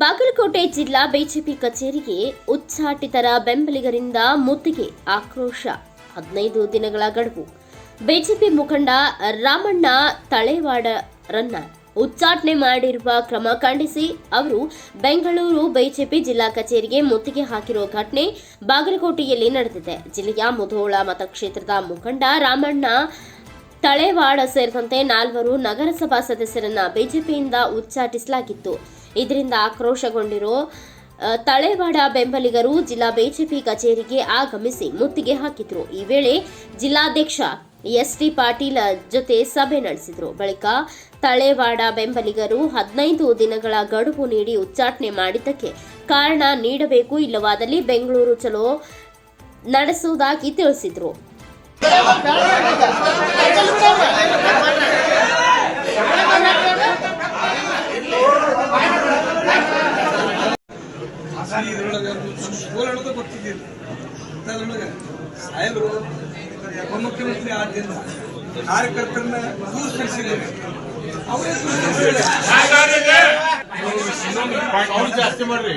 ಬಾಗಲಕೋಟೆ ಜಿಲ್ಲಾ ಬಿಜೆಪಿ ಕಚೇರಿಗೆ ಉಚ್ಚಾಟಿತರ ಬೆಂಬಲಿಗರಿಂದ ಮುತ್ತಿಗೆ ಆಕ್ರೋಶ. ಹದಿನೈದು ದಿನಗಳ ಗಡುವು. ಬಿಜೆಪಿ ಮುಖಂಡ ರಾಮಣ್ಣ ತಳೆವಾಡರನ್ನ ಉಚ್ಚಾಟನೆ ಮಾಡಿರುವ ಕ್ರಮ ಖಂಡಿಸಿ ಅವರು ಬೆಂಗಳೂರು ಬಿಜೆಪಿ ಜಿಲ್ಲಾ ಕಚೇರಿಗೆ ಮುತ್ತಿಗೆ ಹಾಕಿರುವ ಘಟನೆ ಬಾಗಲಕೋಟೆಯಲ್ಲಿ ನಡೆದಿದೆ. ಜಿಲ್ಲೆಯ ಮುಧೋಳ ಮತಕ್ಷೇತ್ರದ ಮುಖಂಡ ರಾಮಣ್ಣ ತಳೆವಾಡ ಸೇರಿದಂತೆ ನಾಲ್ವರು ನಗರಸಭಾ ಸದಸ್ಯರನ್ನ ಬಿಜೆಪಿಯಿಂದ ಉಚ್ಚಾಟಿಸಲಾಗಿತ್ತು. ಇದರಿಂದ ಆಕ್ರೋಶಗೊಂಡಿರೋ ತಳೆವಾಡ ಬೆಂಬಲಿಗರು ಜಿಲ್ಲಾ ಬಿಜೆಪಿ ಕಚೇರಿಗೆ ಆಗಮಿಸಿ ಮುತ್ತಿಗೆ ಹಾಕಿದ್ರು. ಈ ವೇಳೆ ಜಿಲ್ಲಾಧ್ಯಕ್ಷ ಎಸ್ ಟಿ ಪಾಟೀಲ್ ಜೊತೆ ಸಭೆ ನಡೆಸಿದ್ರು. ಬಳಿಕ ತಳೆವಾಡ ಬೆಂಬಲಿಗರು ಹದಿನೈದು ದಿನಗಳ ಗಡುವು ನೀಡಿ ಉಚ್ಚಾಟನೆ ಮಾಡಿದ್ದಕ್ಕೆ ಕಾರಣ ನೀಡಬೇಕು ಇಲ್ಲವಾದಲ್ಲಿ ಬೆಂಗಳೂರು ಚಲೋ ನಡೆಸುವುದಾಗಿ ತಿಳಿಸಿದ್ರು. ಇದ್ರೊಳಗೆ ಸ್ಕೂಲ್ ಹೇಳೋದು ಗೊತ್ತಿದ್ದಿಲ್ಲ ಇಂಥದ್ರೊಳಗೆ ಸಾಹೇಬರು ಉಪಮುಖ್ಯಮಂತ್ರಿ ಆದ್ದರಿಂದ ಕಾರ್ಯಕರ್ತರನ್ನ ಸೂಚಿಸಿದ್ದೇವೆ ಅವರೇ ಸೂಚಿಸಿದ್ದಾರೆ ಜಾಸ್ತಿ ಮಾಡ್ರಿ.